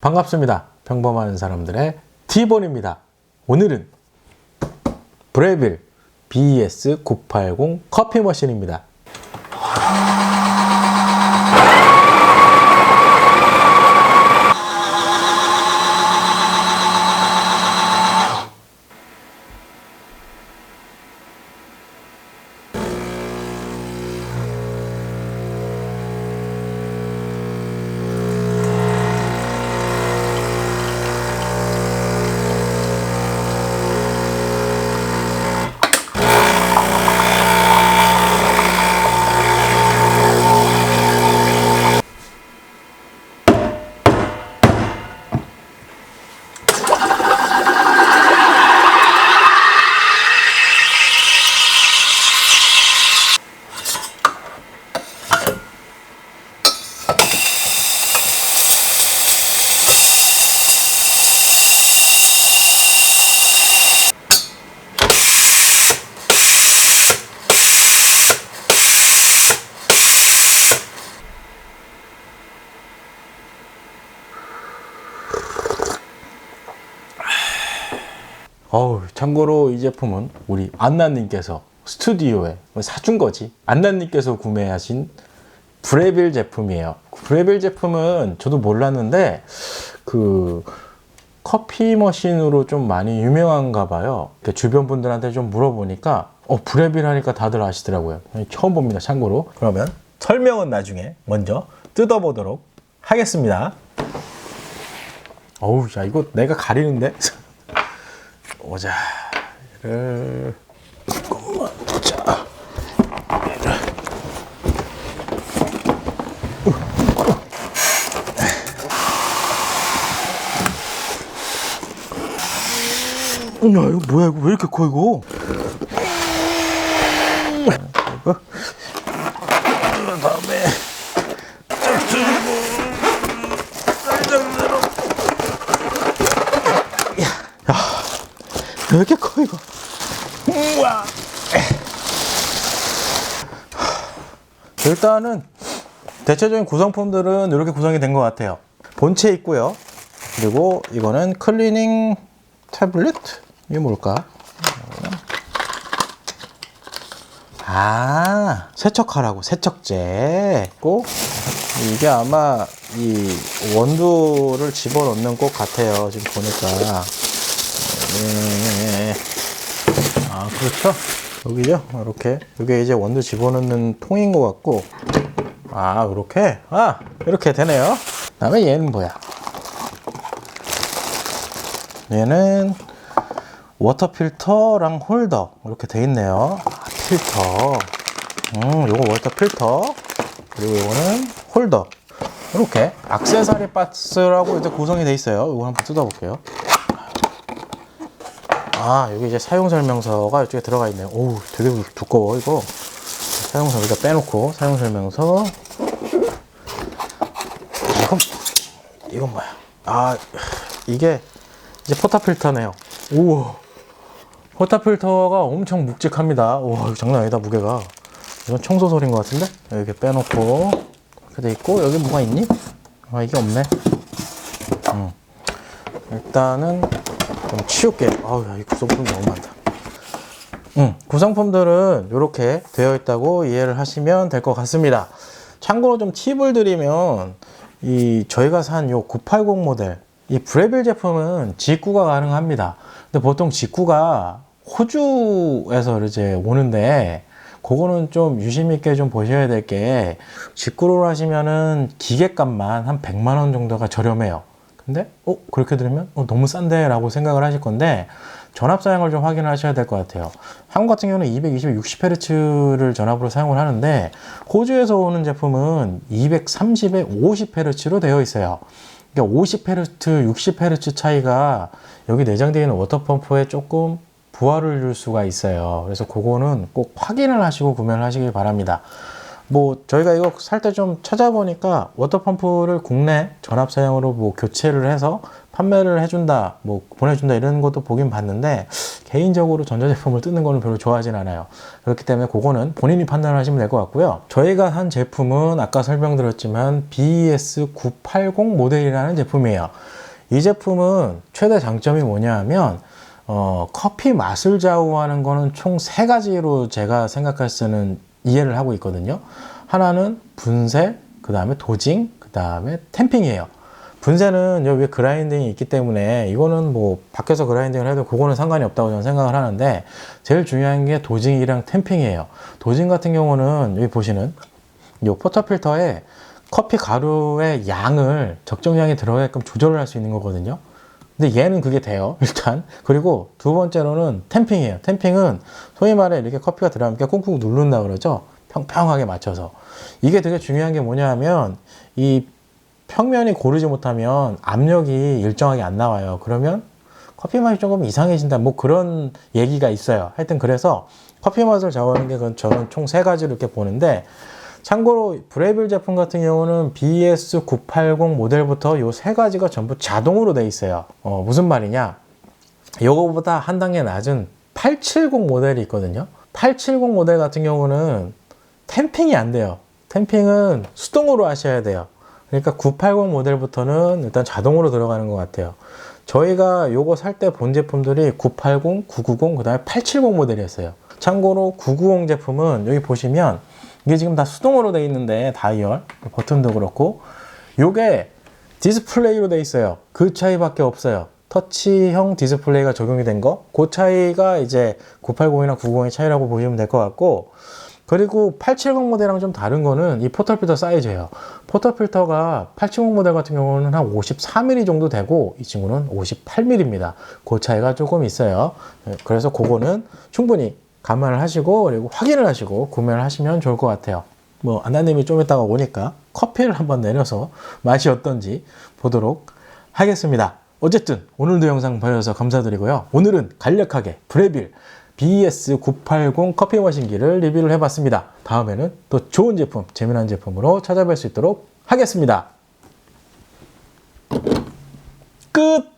반갑습니다. 평범한 사람들의 T본입니다. 오늘은 브레빌 BS980 커피 머신입니다. 어우, 참고로 이 제품은 우리 안나님께서 스튜디오에 사준 거지. 안나님께서 구매하신 브레빌 제품이에요. 브레빌 제품은 저도 몰랐는데 그 커피 머신으로 좀 많이 유명한가 봐요. 그 주변 분들한테 좀 물어보니까 어 브레빌 하니까 다들 아시더라고요. 처음 봅니다. 참고로. 그러면 설명은 나중에 먼저 뜯어보도록 하겠습니다. 어우, 야 이거 내가 가리는데. 오자. 조금만 자. 야 이거 뭐야 이거 왜 이렇게 커 이거? 다음에 쫙 들고 살짝 들어. 왜 이렇게 커 이거? 우와. 일단은 대체적인 구성품들은 이렇게 구성이 된 것 같아요. 본체 있고요. 그리고 이거는 클리닝 태블릿? 이게 뭘까? 아, 세척하라고 세척제. 고 이게 아마 이 원두를 집어넣는 것 같아요. 지금 보니까. 네. 아, 그렇죠. 여기죠. 이렇게. 이게 이제 원두 집어넣는 통인 것 같고. 아, 이렇게. 아, 이렇게 되네요. 그 다음에 얘는 뭐야? 얘는 워터 필터랑 홀더. 이렇게 돼 있네요. 아, 필터. 음, 요거 워터 필터. 그리고 이거는 홀더. 이렇게 악세사리 박스라고 이제 구성이 돼 있어요. 이거 한번 뜯어볼게요. 아, 여기 이제 사용 설명서가 이쪽에 들어가 있네요. 오우, 되게 두꺼워, 이거. 사용서 여기다 빼놓고, 사용 설명서. 이건, 이건 뭐야? 아, 이게 이제 포타 필터네요. 우와. 포타 필터가 엄청 묵직합니다. 이거 장난 아니다, 무게가. 이건 청소 소리인 것 같은데? 이렇게 빼놓고, 이렇게 돼 있고, 여기 뭐가 있니? 아, 이게 없네. 음. 일단은 좀 치울게요. 아우, 야, 이 구성품이 너무 많다. 음, 구성품들은 이렇게 되어 있다고 이해를 하시면 될 것 같습니다. 참고로 좀 팁을 드리면, 이 저희가 산 요 980 모델, 이 브레빌 제품은 직구가 가능합니다. 근데 보통 직구가 호주에서 이제 오는데, 그거는 좀 유심 있게 좀 보셔야 될 게, 직구로 하시면은 기계값만 한 100만 원 정도가 저렴해요. 근데 어 그렇게 들으면 어, 너무 싼데 라고 생각을 하실 건데 전압 사양을 좀 확인하셔야 될 것 같아요. 한국 같은 경우는 220, 60Hz를 전압으로 사용을 하는데 호주에서 오는 제품은 230에 50Hz로 되어 있어요. 그러니까 50Hz, 60Hz 차이가 여기 내장되어 있는 워터펌프에 조금 부하를 줄 수가 있어요. 그래서 그거는 꼭 확인을 하시고 구매를 하시길 바랍니다 뭐 저희가 이거 살 때 좀 찾아보니까 워터펌프를 국내 전압 사용으로 뭐 교체를 해서 판매를 해준다, 뭐 보내준다 이런 것도 보긴 봤는데 개인적으로 전자제품을 뜯는 거는 별로 좋아하진 않아요. 그렇기 때문에 그거는 본인이 판단하시면 될 것 같고요. 저희가 한 제품은 아까 설명드렸지만 BES 980 모델이라는 제품이에요. 이 제품은 최대 장점이 뭐냐면 어, 커피 맛을 좌우하는 거는 총 세 가지로 제가 생각할 때는 이해를 하고 있거든요. 하나는 분쇄, 그 다음에 도징, 그 다음에 템핑이에요. 분쇄는 여기 그라인딩이 있기 때문에 이거는 뭐 밖에서 그라인딩을 해도 그거는 상관이 없다고 저는 생각을 하는데 제일 중요한 게 도징이랑 템핑이에요. 도징 같은 경우는 여기 보시는 이 포터 필터에 커피 가루의 양을 적정량이 들어가게끔 조절을 할 수 있는 거거든요. 근데 얘는 그게 돼요, 일단. 그리고 두 번째로는 템핑이에요. 템핑은 소위 말해 이렇게 커피가 이렇게 꾹꾹 누른다 그러죠. 평평하게 맞춰서. 이게 되게 중요한 게 뭐냐면 이 평면이 고르지 못하면 압력이 일정하게 안 나와요. 그러면 커피 맛이 조금 이상해진다. 뭐 그런 얘기가 있어요. 하여튼 그래서 커피 맛을 좌우하는 게 저는 총 세 가지로 이렇게 보는데 참고로 브레빌 제품 같은 경우는 BS 980 모델부터 요 세 가지가 전부 자동으로 돼 있어요. 어, 무슨 말이냐? 요거보다 한 단계 낮은 870 모델이 있거든요. 870 모델 같은 경우는 템핑이 안 돼요. 템핑은 수동으로 하셔야 돼요. 그러니까 980 모델부터는 일단 자동으로 들어가는 것 같아요. 저희가 요거 살 때 본 제품들이 980, 990, 그 다음에 870 모델이었어요. 참고로 990 제품은 여기 보시면 이게 지금 다 수동으로 돼 있는데 다이얼, 버튼도 그렇고 요게 디스플레이로 돼 있어요. 그 차이밖에 없어요. 터치형 디스플레이가 적용이 된 거. 그 차이가 이제 980이나 990의 차이라고 보시면 될 것 같고 그리고 870 모델이랑 좀 다른 거는 이 포털 필터 사이즈예요. 포털 필터가 870 모델 같은 경우는 한 54mm 정도 되고 이 친구는 58mm입니다. 그 차이가 조금 있어요. 네, 그래서 그거는 충분히 감안을 하시고 그리고 확인을 하시고 구매를 하시면 좋을 것 같아요. 뭐 안나님이 좀 이따가 오니까 커피를 한번 내려서 맛이 어떤지 보도록 하겠습니다. 어쨌든 오늘도 영상 봐주셔서 감사드리고요. 오늘은 간략하게 브레빌 BS 980 커피 머신기를 리뷰를 해봤습니다. 다음에는 또 좋은 제품, 재미난 제품으로 찾아뵐 수 있도록 하겠습니다. 끝!